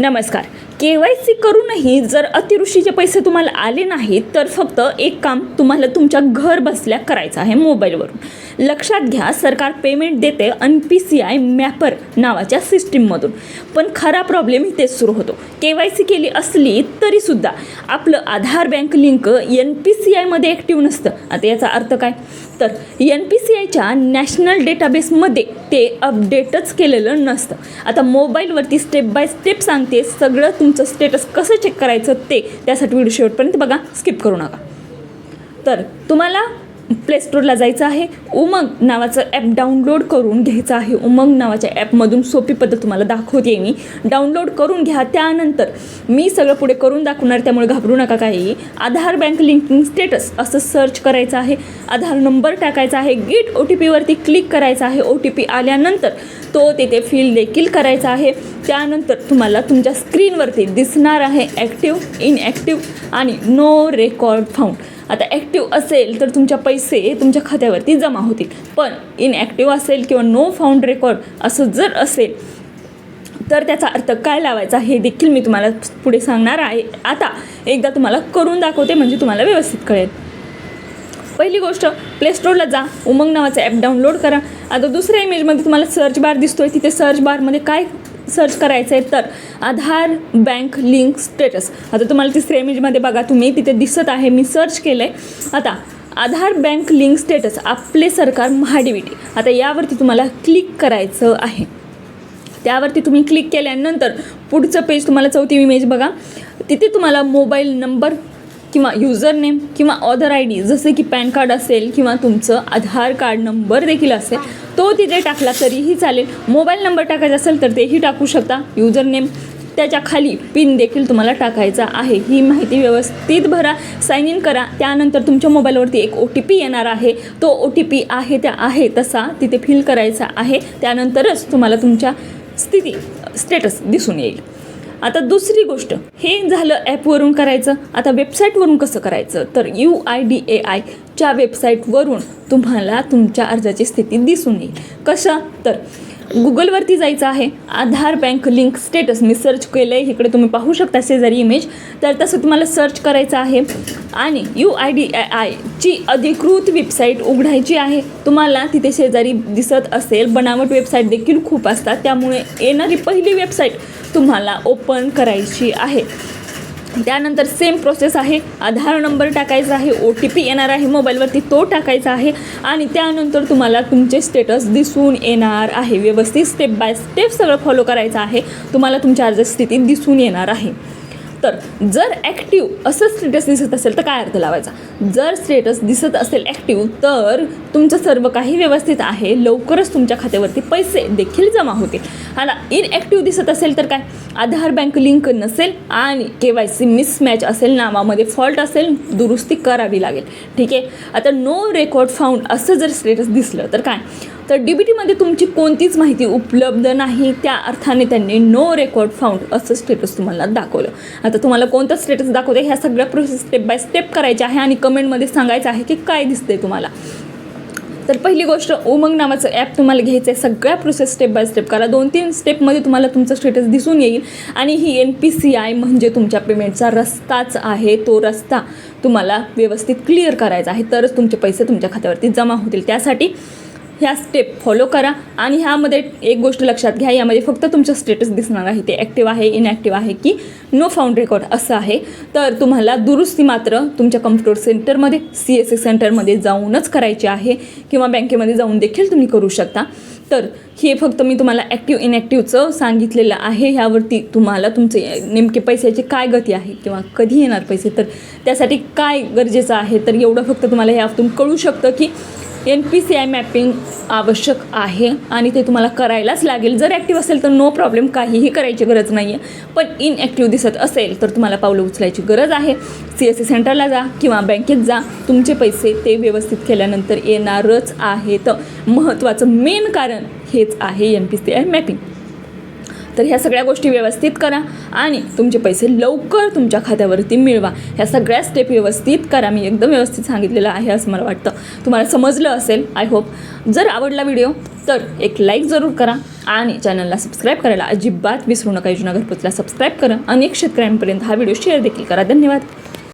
नमस्कार. के Y C करूनही जर अतिवृष्टीचे पैसे तुम्हाला आले नाहीत तर फक्त एक काम तुम्हाला तुमच्या घर बसल्या करायचं आहे मोबाईलवरून. लक्षात घ्या सरकार पेमेंट देते अन पी सी आय मॅपर नावाच्या सिस्टीममधून. पण खरा प्रॉब्लेम इथेच सुरू होतो. के वाय सी केली असली तरीसुद्धा आपलं Aadhaar bank link N P C आयमध्ये ॲक्टिव्ह नसतं. आता याचा अर्थ काय? तर एन पी सी आयच्या नॅशनल डेटाबेसमध्ये ते अपडेटच केलेलं नसतं. आता मोबाईलवरती स्टेप बाय स्टेप सांगते सगळं तुमचं स्टेटस कसं चेक करायचं ते त्यासाठी व्हिडिओ शेवटपर्यंत बघा स्किप करू नका. तर तुम्हाला प्लेस्टोरला जायचं आहे. उमंग नावाचं ॲप डाउनलोड करून घ्यायचं आहे. उमंग नावाच्या ॲपमधून सोपी पद्धत तुम्हाला दाखवते मी. डाउनलोड करून घ्या. त्यानंतर मी सगळं पुढे करून दाखवणार त्यामुळे घाबरू नका काही आधार बँक लिंकिंग स्टेटस असं सर्च करायचं आहे. आधार नंबर टाकायचा आहे. गेट ओ टी पीवरती क्लिक करायचं आहे. ओ टी पी आल्यानंतर तो तिथे फिल देखील करायचा आहे. त्यानंतर तुम्हाला तुमच्या स्क्रीनवरती दिसणार आहे ॲक्टिव्ह इनॲक्टिव्ह आणि नो रेकॉर्ड फाउंड आता ॲक्टिव्ह असेल तर तुमच्या पैसे तुमच्या खात्यावरती जमा होतील. पण इनॲक्टिव्ह असेल किंवा नो फाउंड रेकॉर्ड असं जर असेल तर त्याचा अर्थ काय लावायचा हे देखील मी तुम्हाला पुढे सांगणार आहे. आता एकदा तुम्हाला करून दाखवते म्हणजे तुम्हाला व्यवस्थित कळेल. पहिली गोष्ट प्लेस्टोरला जा. उमंग नावाचं ॲप डाउनलोड करा. आता दुसऱ्या इमेजमध्ये तुम्हाला सर्च बार दिसतोय. तिथे सर्च बारमध्ये काय सर्च करायचं आहे तर आधार बँक लिंक स्टेटस. आता तुम्हाला तिसऱ्या इमेजमध्ये बघा तुम्ही तिथे दिसत आहे मी सर्च केलं आहे आता आधार बँक लिंक स्टेटस आपले सरकार महाडीबीटी. आता यावरती तुम्हाला क्लिक करायचं आहे. त्यावरती तुम्ही क्लिक केल्यानंतर पुढचं पेज तुम्हाला चौथी इमेज बघा. तिथे तुम्हाला मोबाईल नंबर किंवा युजर नेम किंवा ऑदर आय डी जसे की पॅन कार्ड असेल किंवा तुमचं आधार कार्ड नंबर देखील असेल. तो तिथे टाकला तरीही चालेल. मोबाईल नंबर टाकायचा असेल तर तेही टाकू शकता. युजर नेम त्याच्याखाली पिन देखील तुम्हाला टाकायचा आहे. ही माहिती व्यवस्थित भरा साईन इन करा. त्यानंतर तुमच्या मोबाईलवरती एक ओ टी पी येणार आहे. तो ओ टी पी आहे त्या आहे तसा तिथे फिल करायचा आहे. त्यानंतरच तुम्हाला तुमच्या स्थिती स्टेटस दिसून येईल. आता दुसरी गोष्ट हे झालं ॲपवरून करायचं. आता वेबसाईटवरून कसं करायचं? तर यू आय डी ए आयच्या वेबसाईटवरून तुम्हाला तुमच्या अर्जाची स्थिती दिसून येईल. कशा? तर गुगलवरती जायचं आहे. Aadhaar bank link status. मी सर्च केलं आहे इकडे तुम्ही पाहू शकता शेजारी इमेज तर तसं तुम्हाला सर्च करायचं आहे. आणि यू आय डी ए आयची अधिकृत वेबसाईट उघडायची आहे. तुम्हाला तिथे शेजारी दिसत असेल. बनावट वेबसाईट देखील खूप असतात. त्यामुळे येणारी पहिली वेबसाईट तुम्हाला ओपन करायची आहे. त्यानंतर सेम प्रोसेस आहे. आधार नंबर टाकायचा आहे ओ टी पी येणार आहे मोबाईलवरती तो टाकायचा आहे. आणि त्यानंतर तुम्हाला तुमचे स्टेटस दिसून येणार आहे. व्यवस्थित स्टेप बाय स्टेप सगळं फॉलो करायचं आहे. तुम्हाला तुमच्या अर्ज स्थिती दिसून येणार आहे. तर जर ॲक्टिव्ह असं स्टेटस दिसत असेल तर काय अर्थ लावायचा? जर स्टेटस दिसत असेल ॲक्टिव्ह तर तुमचं सर्व काही व्यवस्थित आहे. लवकरच तुमच्या खात्यावरती पैसे देखील जमा होतील. आता इनॲक्टिव्ह दिसत असेल तर काय? आधार बँक लिंक नसेल आणि के वाय सी मिसमॅच असेल नावामध्ये फॉल्ट असेल दुरुस्ती करावी लागेल. ठीक आहे? आता नो रेकॉर्ड फाउंड असं जर स्टेटस दिसलं तर काय? तर डी बी टीमध्ये तुमची कोणतीच माहिती उपलब्ध नाही त्या अर्थाने त्यांनी नो रेकॉर्ड फाउंड असं स्टेटस तुम्हाला दाखवलं. आता तुम्हाला कोणतं स्टेटस दाखवते ह्या सगळ्या प्रोसेस स्टेप बाय स्टेप करायच्या आहे आणि कमेंटमध्ये सांगायचं आहे की काय दिसते तुम्हाला. तर पहिली गोष्ट उमंग नावाचं ॲप तुम्हाला घ्यायचं आहे सगळ्या प्रोसेस स्टेप बाय स्टेप करा. दोन तीन स्टेपमध्ये तुम्हाला तुमचं स्टेटस दिसून येईल. आणि ही एन पी सी आय म्हणजे तुमच्या पेमेंटचा रस्ताच आहे. तो रस्ता तुम्हाला व्यवस्थित क्लिअर करायचा आहे. तरच तुमचे पैसे तुमच्या खात्यावरती जमा होतील. त्यासाठी ह्या स्टेप फॉलो करा आणि ह्यामध्ये एक गोष्ट लक्षात घ्या यामध्ये फक्त तुमचं स्टेटस दिसणार आहे. ते ॲक्टिव्ह आहे इनॲक्टिव्ह आहे की नो फाउंड रेकॉर्ड असं आहे. तर तुम्हाला दुरुस्ती मात्र तुमच्या कम्प्युटर सेंटरमध्ये सी एस सी सेंटरमध्ये जाऊनच करायची आहे किंवा बँकेमध्ये जाऊन देखील तुम्ही करू शकता. तर हे फक्त मी तुम्हाला ॲक्टिव्ह इनॲक्टिव्हचं सांगितलेलं आहे. ह्यावरती तुम्हाला तुमचे नेमके पैशाची काय गती आहे किंवा कधी येणार पैसे? तर त्यासाठी काय गरजेचं आहे? तर एवढं फक्त तुम्हाला ह्यातून कळू शकतं की N P C I mapping आवश्यक आहे आणि ते तुम्हाला करायलाच लागेल. जर ॲक्टिव्ह असेल तर नो प्रॉब्लेम काहीही करायची गरज नाही आहे पण इनॲक्टिव्ह दिसत असेल तर तुम्हाला पावलं उचलायची गरज आहे. सी एस सी सेंटरला जा किंवा बँकेत जा. तुमचे पैसे ते व्यवस्थित केल्यानंतर येणारच आहेत. महत्त्वाचं मेन कारण हेच आहे N P C I mapping तर ह्या सगळ्या गोष्टी व्यवस्थित करा आणि तुमचे पैसे लवकर तुमच्या खात्यावरती मिळवा. ह्या सगळ्या स्टेप व्यवस्थित करा. मी एकदम व्यवस्थित सांगितलेलं आहे असं मला वाटतं. तुम्हाला समजलं असेल आय होप जर आवडला व्हिडिओ तर एक लाईक जरूर करा आणि चॅनलला सबस्क्राईब करायला अजिबात विसरू नका. योजना घरपोचला सबस्क्राईब करा अनेक शेतकऱ्यांपर्यंत हा व्हिडिओ शेअर देखील करा. धन्यवाद.